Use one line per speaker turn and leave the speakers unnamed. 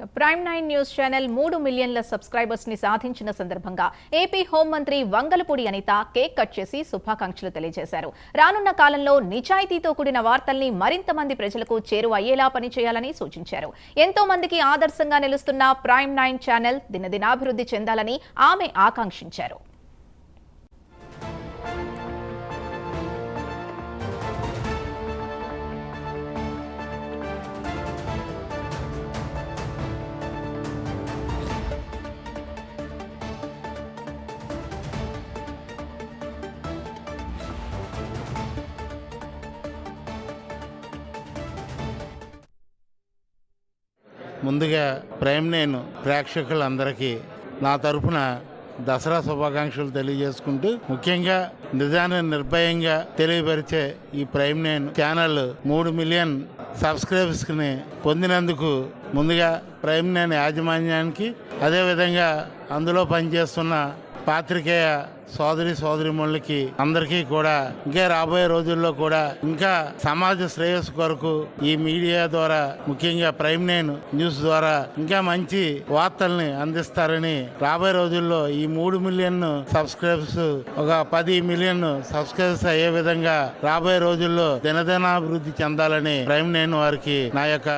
Prime nine news channel మూడు మిలియన్ల సబ్స్క్రైబర్స్ని సాధించిన సందర్భంగా ఏపీ హోంమంత్రి వంగలపూడి అనిత కేక్ కట్ చేసి శుభాకాంక్షలు తెలియజేశారు. రానున్న కాలంలో నిజాయితీతో కూడిన వార్తల్ని మరింత మంది ప్రజలకు చేరువయ్యేలా పనిచేయాలని సూచించారు. ఎంతో మందికి ఆదర్శంగా నిలుస్తున్న ప్రైమ్ నైన్ ఛానల్ దినదినాభివృద్ధి చెందాలని ఆమె ఆకాంక్షించారు.
ముందుగా ప్రేమ్ నేను ప్రేక్షకులందరికీ నా తరఫున దసరా శుభాకాంక్షలు తెలియజేసుకుంటూ ముఖ్యంగా నిజాన్ని నిర్భయంగా తెలియపరిచే ఈ ప్రైమ్ నేను ఛానల్ మూడు మిలియన్ సబ్స్క్రైబర్స్ని పొందినందుకు ముందుగా ప్రైమ్ నేను యాజమాన్యానికి అదేవిధంగా అందులో పనిచేస్తున్న పాత్రికేయ సోదరి సోదరిమణులకి అందరికీ కూడా ఇంకా రాబోయే రోజుల్లో కూడా ఇంకా సమాజ శ్రేయస్సు కొరకు ఈ మీడియా ద్వారా ముఖ్యంగా ప్రైమ్ నైన్ న్యూస్ ద్వారా ఇంకా మంచి వార్తల్ని అందిస్తారని రాబోయే రోజుల్లో ఈ మూడు మిలియన్ సబ్స్క్రైబర్స్ ఒక పది మిలియన్ సబ్స్క్రైబర్స్ అయ్యే విధంగా రాబోయే రోజుల్లో దినదినాభివృద్ధి చెందాలని ప్రైమ్ నైన్ వారికి నా యొక్క